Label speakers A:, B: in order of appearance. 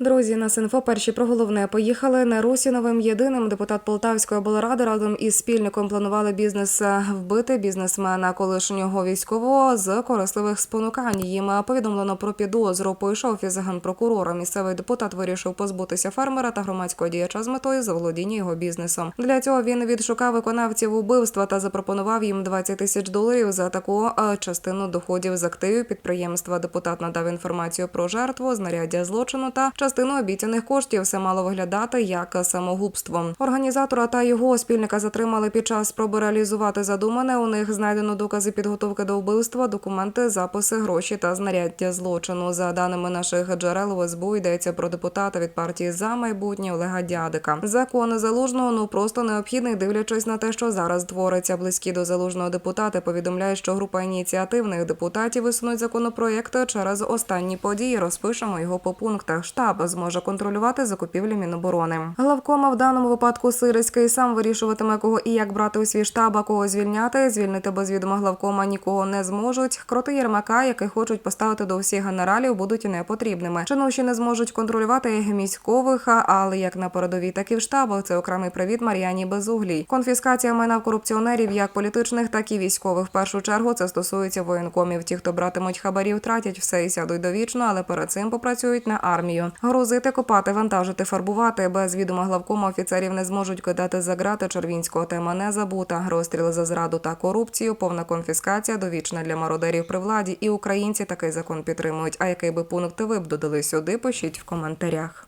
A: Друзі, на Синфо перші про головне поїхали не Русіновим єдиним. Депутат Полтавської облради разом із спільником планували бізнес вбити бізнесмена колишнього військового з корисливих спонукань. Їм повідомлено про підозру. Пойшов із генпрокурора. Місцевий депутат вирішив позбутися фермера та громадського діяча з метою заволодіння його бізнесом. Для цього він відшукав виконавців убивства та запропонував їм 20 тисяч доларів за таку е, частину доходів з активів підприємства. Депутат надав інформацію про жертву, знаряддя злочину та частину обіцяних коштів. Все мало виглядати як самогубство. Організатора та його спільника затримали під час спроби реалізувати задумане. У них знайдено докази підготовки до вбивства, документи, записи, гроші та знаряддя злочину. За даними наших джерел у СБУ йдеться про депутата від партії за майбутнє Олега Дядика. Закон залужного ну просто необхідний, дивлячись на те, що зараз твориться. Близькі до залужного депутати повідомляють, що група ініціативних депутатів висунуть законопроєкт через останні події. Розпишемо його по пунктах. Штаб зможе контролювати закупівлі Міноборони. Главкома в даному випадку Сирський сам вирішуватиме, кого і як брати у свій штаб, а кого звільняти. Звільнити без відома главкома нікого не зможуть. Кроти Єрмака, яких хочуть поставити до всіх генералів, будуть непотрібними. Чинуші не зможуть контролювати міськових, але як на передовій, так і в штабах. Це окремий привіт Мар'яні Безуглій. Конфіскація майна корупціонерів, як політичних, так і військових. В першу чергу це стосується воєнкомів. Ті, хто братимуть хабарів, втратять все і сядуть довічно, але перед цим попрацюють на армію. Грузити, копати, вантажити, фарбувати. Без відома главкома офіцерів не зможуть кидати за грати Червінського тема не забута. Розстріли за зраду та корупцію, повна конфіскація, довічна для мародерів при владі. І українці такий закон підтримують. А який би пункт ви б додали сюди? Пишіть в коментарях.